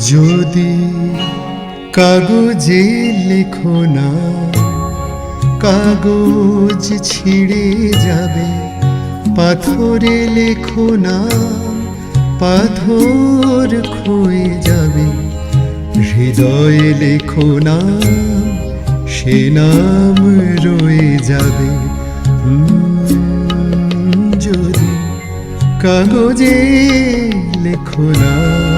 যদি কাগজে লেখো না, কাগজ ছিঁড়ে যাবে। পাথরে লেখো না, পাথর ক্ষয়ে যাবে। হৃদয়ে লেখো না, সে নাম রয়ে যাবে। যদি কাগজে লেখো না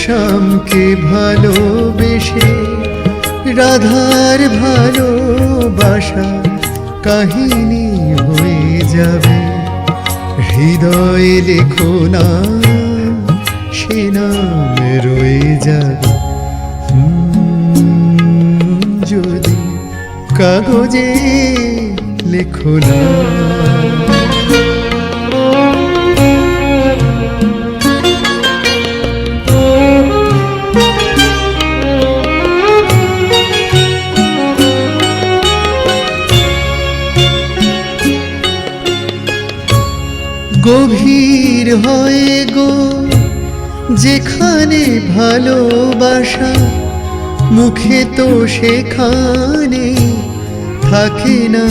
শ্যামকে ভালোবেসে, রাধার ভালোবাসা কাহিনী হয়ে যাবে। হৃদয়ে লেখো না, সে নাম রয়ে যাবে। যদি কাগজে লেখো না। গভীর হয়ে গো, যেখানে ভালোবাসা মুখে তো সেখানে থাকে না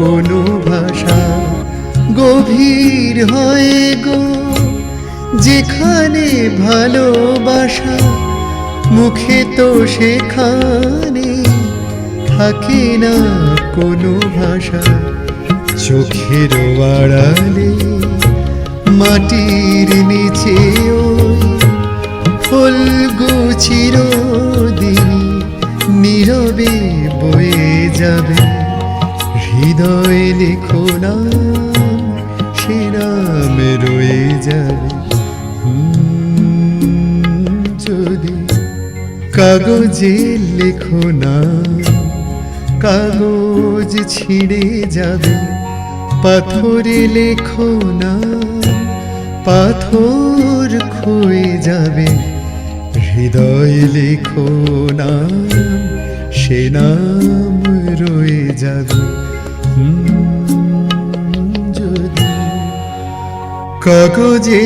কোনো ভাষা। গভীর হয়ে গো, যেখানে ভালোবাসা মুখে তো সেখানে থাকে না কোনো ভাষা। চোখের আড়ালে মাটির নিচে ওই ফুল গুছির দিন নীরবে বয়ে যাবে। হৃদয়ে লেখো না সে রয়ে যাবে। যদি কাগজে লেখো না কাগজ ছিঁড়ে যাবে। পাথরে লেখো না পাথর ক্ষয়ে যাবে। হৃদয় লেখো না সে নাম রয়ে যাবে। যদি কাগজে